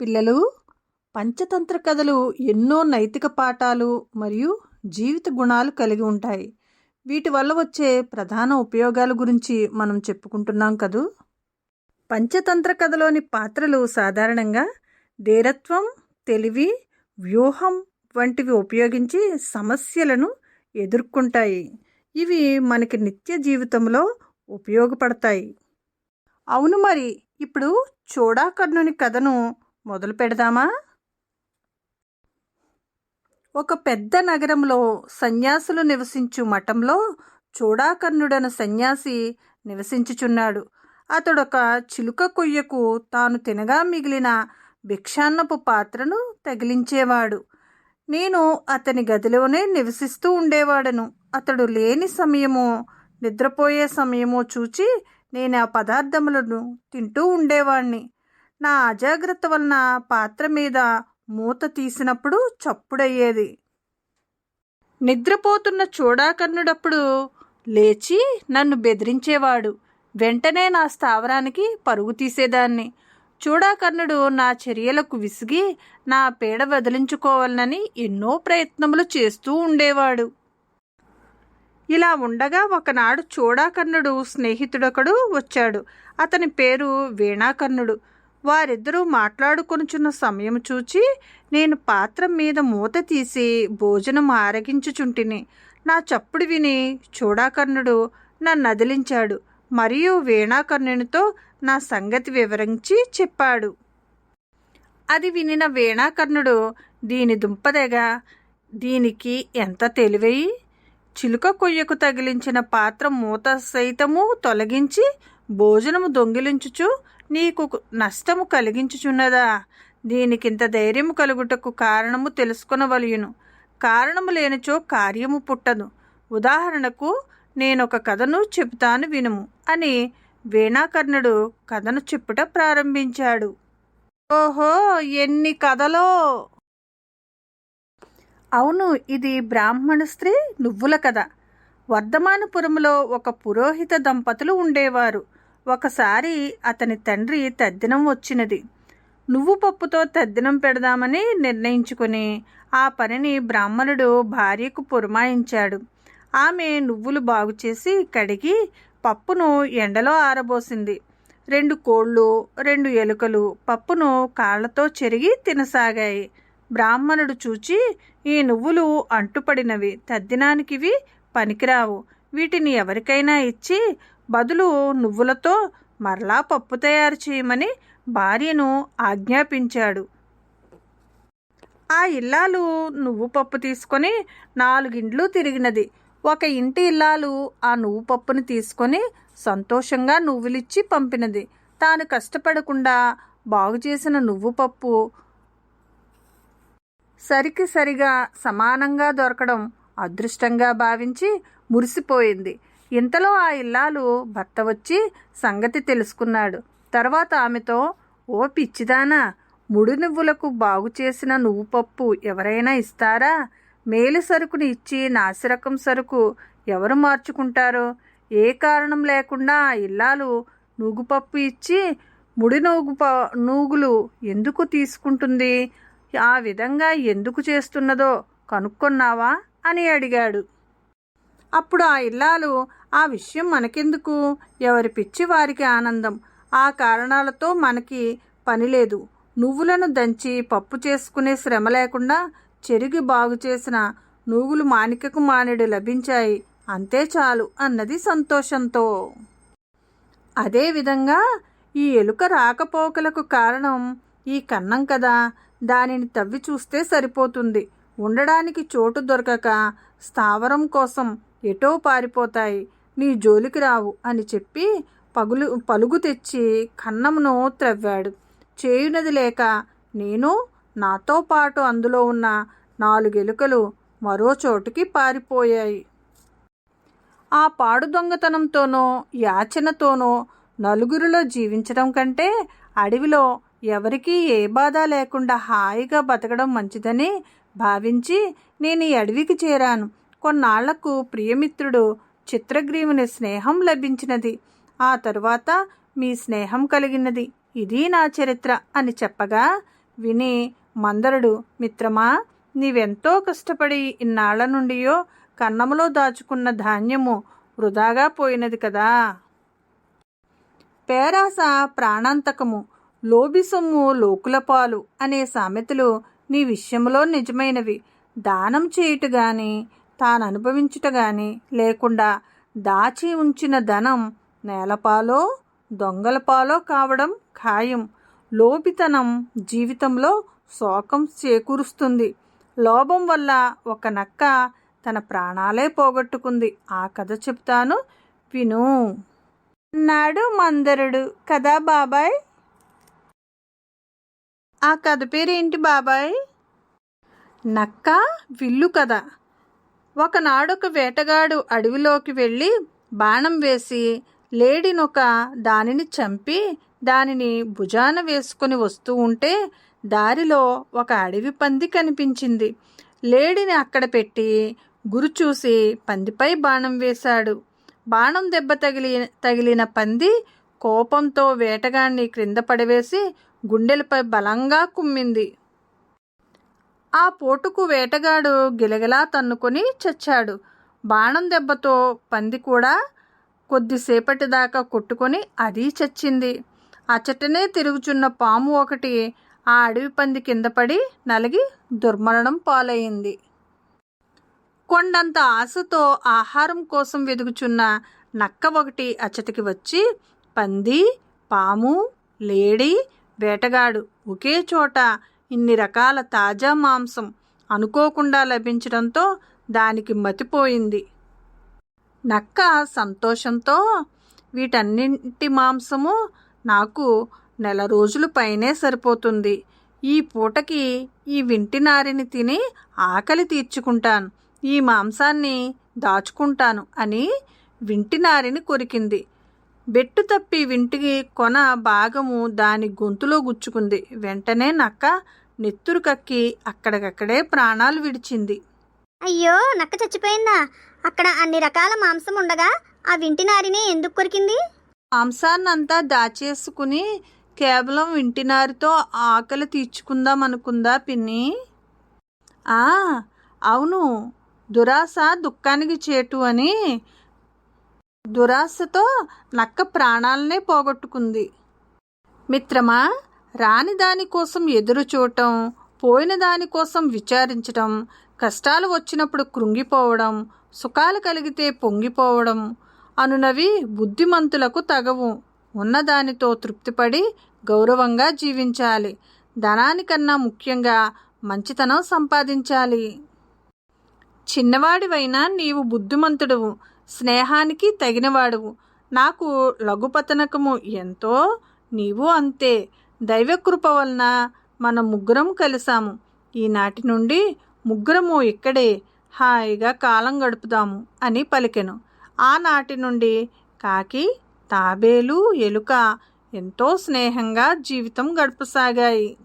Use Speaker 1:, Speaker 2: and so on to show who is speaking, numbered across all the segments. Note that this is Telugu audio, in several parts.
Speaker 1: పిల్లలు పంచతంత్ర కథలు ఎన్నో నైతిక పాఠాలు మరియు జీవిత గుణాలు కలిగి ఉంటాయి. వీటి వల్ల వచ్చే ప్రధాన ఉపయోగాల గురించి మనం చెప్పుకుంటున్నాం కదూ? పంచతంత్ర కథలోని పాత్రలు సాధారణంగా ధీరత్వం తెలివి వ్యూహం వంటివి ఉపయోగించి సమస్యలను ఎదుర్కొంటాయి. ఇవి మనకి నిత్య జీవితంలో ఉపయోగపడతాయి. అవును మరి ఇప్పుడు చోడాకర్ణుని కథను మొదలు పెడదామా? ఒక పెద్ద నగరంలో సన్యాసులు నివసించు మఠంలో చూడాకర్ణుడను సన్యాసి నివసించుచున్నాడు. అతడొక చిలుక కొయ్యకు తాను తినగా మిగిలిన భిక్షాన్నపు పాత్రను తగిలించేవాడు. నేను అతని గదిలోనే నివసిస్తూ ఉండేవాడను. అతడు లేని సమయమో నిద్రపోయే సమయమో చూచి నేను ఆ పదార్థములను తింటూ ఉండేవాణ్ణి. నా అజాగ్రత్త వలన పాత్ర మీద మూత తీసినప్పుడు చప్పుడయ్యేది. నిద్రపోతున్న చూడాకర్ణుడప్పుడు లేచి నన్ను బెదిరించేవాడు. వెంటనే నా స్థావరానికి పరుగు తీసేదాన్ని. చూడాకర్ణుడు నా చర్యలకు విసిగి నా పీడ వదిలించుకోవాలనని ఎన్నో ప్రయత్నములు చేస్తూ ఉండేవాడు. ఇలా ఉండగా ఒకనాడు చూడాకర్ణుడు స్నేహితుడొకడు వచ్చాడు. అతని పేరు వీణాకర్ణుడు. వారిద్దరూ మాట్లాడుకొనుచున్న సమయం చూచి నేను పాత్ర మీద మూత తీసి భోజనం ఆరగించుచుంటిని. నా చప్పుడు విని చూడాకర్ణుడు నన్ను అదిలించాడు. మరియు వీణాకర్ణునితో నా సంగతి వివరించి చెప్పాడు. అది వినిన వీణాకర్ణుడు దీని దుంపదెగా దీనికి ఎంత తెలివై? చిలుక కొయ్యకు తగిలించిన పాత్ర మూత సైతము తొలగించి భోజనము దొంగిలించుచు నీకు నష్టము కలిగించుచున్నదా? దీనికింత ధైర్యము కలుగుటకు కారణము తెలుసుకొనవలయును. కారణము లేనిచో కార్యము పుట్టదు. ఉదాహరణకు నేనొక కథను చెబుతాను వినుము అని వీణాకర్ణుడు కథను చెప్పుట ప్రారంభించాడు. ఓహో ఎన్ని కథలో! అవును ఇది బ్రాహ్మణ స్త్రీ నువ్వుల కథ. వర్ధమానపురంలో ఒక పురోహిత దంపతులు ఉండేవారు. ఒకసారి అతని తండ్రి తద్దినం వచ్చినది. నువ్వు పప్పుతో తద్దినం పెడదామని నిర్ణయించుకుని ఆ పనిని బ్రాహ్మణుడు భార్యకు పురమాయించాడు. ఆమె నువ్వులు బాగు చేసి కడిగి పప్పును ఎండలో ఆరబోసింది. రెండు కోళ్ళు రెండు ఎలుకలు పప్పును కాళ్ళతో చెరిగి తినసాగాయి. బ్రాహ్మణుడు చూచి ఈ నువ్వులు అంటుపడినవి తద్దినానికివి పనికిరావు. వీటిని ఎవరికైనా ఇచ్చి బదులు నువ్వులతో మరలా పప్పు తయారు చేయమని భార్యను ఆజ్ఞాపించాడు. ఆ ఇల్లాలు నువ్వు పప్పు తీసుకొని నాలుగిండ్లు తిరిగినది. ఒక ఇంటి ఇల్లాలు ఆ నువ్వు పప్పుని తీసుకొని సంతోషంగా నువ్వులిచ్చి పంపినది. తాను కష్టపడకుండా బాగు చేసిన నువ్వు పప్పు సరికి సరిగా సమానంగా దొరకడం అదృష్టంగా భావించి మురిసిపోయింది. ఇంతలో ఆ ఇల్లాలు భర్త వచ్చి సంగతి తెలుసుకున్నాడు. తర్వాత ఆమెతో ఓ పిచ్చిదానా ముడి నువ్వులకు బాగు చేసిన నువ్వు పప్పు ఎవరైనా ఇస్తారా? మేలు సరుకుని ఇచ్చి నాసిరకం సరుకు ఎవరు మార్చుకుంటారో? ఏ కారణం లేకుండా ఆ ఇల్లాలు నూగుపప్పు ఇచ్చి ముడి నూగు నూగులు ఎందుకు తీసుకుంటుంది? ఆ విధంగా ఎందుకు చేస్తున్నదో కనుక్కున్నావా? అని అడిగాడు. అప్పుడు ఆ ఇల్లాలు ఆ విషయం మనకెందుకు? ఎవరి పిచ్చి వారికి ఆనందం? ఆ కారణాలతో మనకి పని లేదు. నువ్వులను దంచి పప్పు చేసుకునే శ్రమ లేకుండా చెరిగి బాగు చేసిన నూగులు మాణికకు మానిడు లభించాయి. అంతే చాలు అన్నది సంతోషంతో. అదేవిధంగా ఈ ఎలుక రాకపోకలకు కారణం ఈ కన్నం కదా. దానిని తవ్వి చూస్తే సరిపోతుంది. ఉండడానికి చోటు దొరకక స్థావరం కోసం ఎటో పారిపోతాయి. నీ జోలికి రావు అని చెప్పి పగులు పలుగు తెచ్చి కన్నమును త్రవ్వాడు. చేయునది లేక నేను నాతో పాటు అందులో ఉన్న నాలుగు ఎలుకలు మరో చోటుకి పారిపోయాయి. ఆ పాడు దొంగతనంతోనో యాచనతోనో నలుగురిలో జీవించడం కంటే అడవిలో ఎవరికీ ఏ బాధ లేకుండా హాయిగా బతకడం మంచిదని భావించి నేను ఈ అడవికి చేరాను. కొన్నాళ్ళకు ప్రియమిత్రుడు చిత్రగ్రీవుని స్నేహం లభించినది. ఆ తరువాత మీ స్నేహం కలిగినది. ఇది నా చరిత్ర అని చెప్పగా విని మందరుడు మిత్రమా నీవెంతో కష్టపడి ఇన్నాళ్ళ నుండియో కన్నములో దాచుకున్న ధాన్యము వృధాగా పోయినది కదా. పేరాస ప్రాణాంతకము లోబిసొమ్ము లోకుల పాలు అనే సామెతలు నీ విషయంలో నిజమైనవి. దానం చేయుట గాని తాను అనుభవించుట గాని లేకుండా దాచి ఉంచిన ధనం నేలపాలో దొంగలపాలో కావడం ఖాయం. లోబితనం జీవితంలో శోకం చేకూరుస్తుంది. లోభం వల్ల ఒక నక్క తన ప్రాణాలే పోగొట్టుకుంది. ఆ కథ చెప్తాను విను. అన్నాడు మందరుడు. కదా బాబాయ్? ఆ కథ పేరేంటి బాబాయ్? నక్క విల్లు కథ. ఒకనాడొక వేటగాడు అడవిలోకి వెళ్ళి బాణం వేసి లేడినొక దానిని చంపి దానిని భుజాన వేసుకుని వస్తూ ఉంటే దారిలో ఒక అడవి పంది కనిపించింది. లేడిని అక్కడ పెట్టి గురు చూసి పందిపై బాణం వేశాడు. బాణం దెబ్బ తగిలి తగిలిన పంది కోపంతో వేటగాన్ని క్రింద పడవేసి గుండెలపై బలంగా కుమ్మింది. ఆ పోటుకు వేటగాడు గిలగిలా తన్నుకొని చచ్చాడు. బాణం దెబ్బతో పంది కూడా కొద్దిసేపటి దాకా కొట్టుకొని అది చచ్చింది. అచటనే తిరుగుచున్న పాము ఒకటి ఆ అడవి పంది కింద పడి నలిగి దుర్మరణం పాలయ్యింది కొండంత ఆశతో ఆహారం కోసం వెదుగుచున్న నక్క ఒకటి అచ్చటికి వచ్చి పంది పాము లేడి వేటగాడు ఒకే చోట ఇన్ని రకాల తాజా మాంసం అనుకోకుండా లభించడంతో దానికి మతిపోయింది. నక్క సంతోషంతో వీటన్నింటి మాంసము నాకు నెల రోజులు పైనే సరిపోతుంది. ఈ పూటకి ఈ వింటి నారిని తిని ఆకలి తీర్చుకుంటాను. ఈ మాంసాన్ని దాచుకుంటాను అని వింటి నారిని కొరికింది. బెట్టు తప్పి వింటికి కొన భాగము దాని గొంతులో గుచ్చుకుంది. వెంటనే నక్క నెత్తురు కక్కి అక్కడికక్కడే ప్రాణాలు విడిచింది.
Speaker 2: అయ్యో నక్క చచ్చిపోయిందా? అక్కడ అన్ని రకాల మాంసం ఉండగా ఆ వింటి నారిని ఎందుకు కొరికింది?
Speaker 1: మాంసాన్నంతా దాచేసుకుని కేవలం వింటినారితో ఆకలి తీర్చుకుందాం అనుకుందా పిన్ని? ఆ అవును. దురాశ దుఃఖానికి చేటు అని దురాశతో నక్క ప్రాణాలనే పోగొట్టుకుంది. మిత్రమా రాని దానికోసం ఎదురు చూడటం పోయిన దానికోసం విచారించటం కష్టాలు వచ్చినప్పుడు కృంగిపోవడం సుఖాలు కలిగితే పొంగిపోవడం అనునవి బుద్ధిమంతులకు తగవు. ఉన్నదానితో తృప్తిపడి గౌరవంగా జీవించాలి. ధనానికన్నా ముఖ్యంగా మంచితనం సంపాదించాలి. చిన్నవాడివైనా నీవు బుద్ధిమంతుడువు. స్నేహానికి తగినవాడువు. నాకు లఘుపతనకము ఎంతో నీవు అంతే. దైవకృప వలన మన ముగ్గురం కలిసాము. ఈనాటి నుండి ముగ్గురము ఇక్కడే. హాయిగా కాలం గడుపుదాము అని పలికెను. ఆనాటి నుండి కాకి తాబేలు ఎలుక ఎంతో స్నేహంగా జీవితం గడపసాగాయి.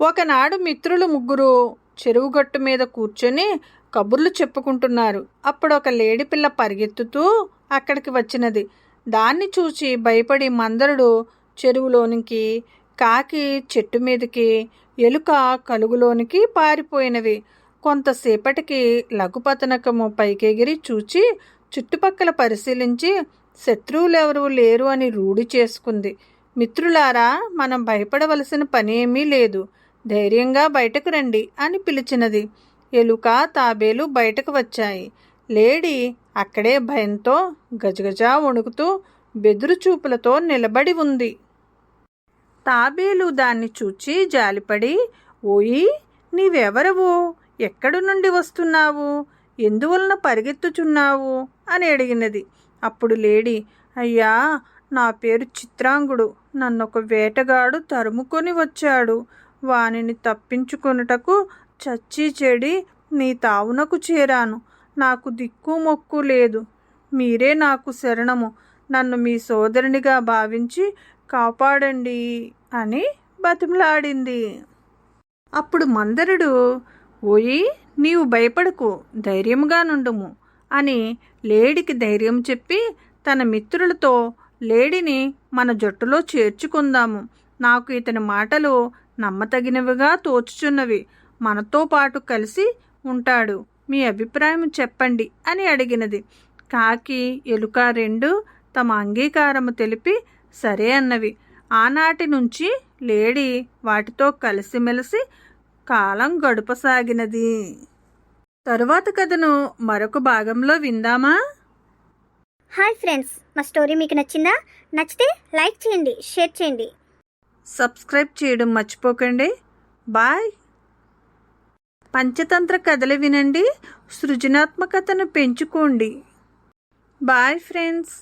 Speaker 1: ఒకనాడు మిత్రులు ముగ్గురు చెరువుగట్టు మీద కూర్చొని కబుర్లు చెప్పుకుంటున్నారు. అప్పుడు ఒక లేడిపిల్ల పరిగెత్తుతూ అక్కడికి వచ్చినది. దాన్ని చూచి భయపడి మందరుడు చెరువులోనికి కాకి చెట్టు మీదకి ఎలుక కలుగులోనికి పారిపోయినవి కొంతసేపటికి లఘుపతనకము పైకెగిరి చూచి చుట్టుపక్కల పరిశీలించి శత్రువులెవరూ లేరు అని రూఢి చేసుకుంది. మిత్రులారా మనం భయపడవలసిన పని ఏమీ లేదు. ధైర్యంగా బయటకు రండి అని పిలిచినది. ఎలుక తాబేలు బయటకు వచ్చాయి. లేడీ అక్కడే భయంతో గజగజా వణుకుతూ బెదురు చూపులతో నిలబడి ఉంది. తాబేలు దాన్ని చూచి జాలిపడి ఓయి నీవెవరవు? ఎక్కడి నుండి వస్తున్నావు? ఎందువలన పరిగెత్తుచున్నావు? అని అడిగినది. అప్పుడు లేడీ అయ్యా నా పేరు చిత్రాంగుడు. నన్నొక వేటగాడు తరుముకొని వచ్చాడు. వానిని తప్పించుకొనుటకు చచ్చి చెడి నీ తావునకు చేరాను. నాకు దిక్కు మొక్కు లేదు. మీరే నాకు శరణము. నన్ను మీ సోదరునిగా భావించి కాపాడండి అని బతిమలాడింది. అప్పుడు మందరుడు ఓయి నీవు భయపడకు. ధైర్యంగా నుండుము అని లేడికి ధైర్యం చెప్పి తన మిత్రులతో లేడిని మన జట్టులో చేర్చుకుందాము. నాకు ఇతని మాటలు నమ్మతగినవిగా తోచుచున్నవి. మనతో పాటు కలిసి ఉంటాడు. మీ అభిప్రాయం చెప్పండి అని అడిగినది. కాకి ఎలుక రెండు తమ అంగీకారము తెలిపి సరే అన్నవి. ఆనాటి నుంచి లేడీ వాటితో కలిసిమెలిసి కాలం గడుపసాగినది. తరువాత కథను మరొక భాగంలో విందామా?
Speaker 2: హాయ్ ఫ్రెండ్స్ మా స్టోరీ మీకు నచ్చిందా? నచ్చితే లైక్ చేయండి షేర్ చేయండి.
Speaker 1: సబ్స్క్రైబ్ చేయడం మర్చిపోకండి. బాయ్. పంచతంత్ర కథలు వినండి సృజనాత్మకతను పెంచుకోండి. Bye friends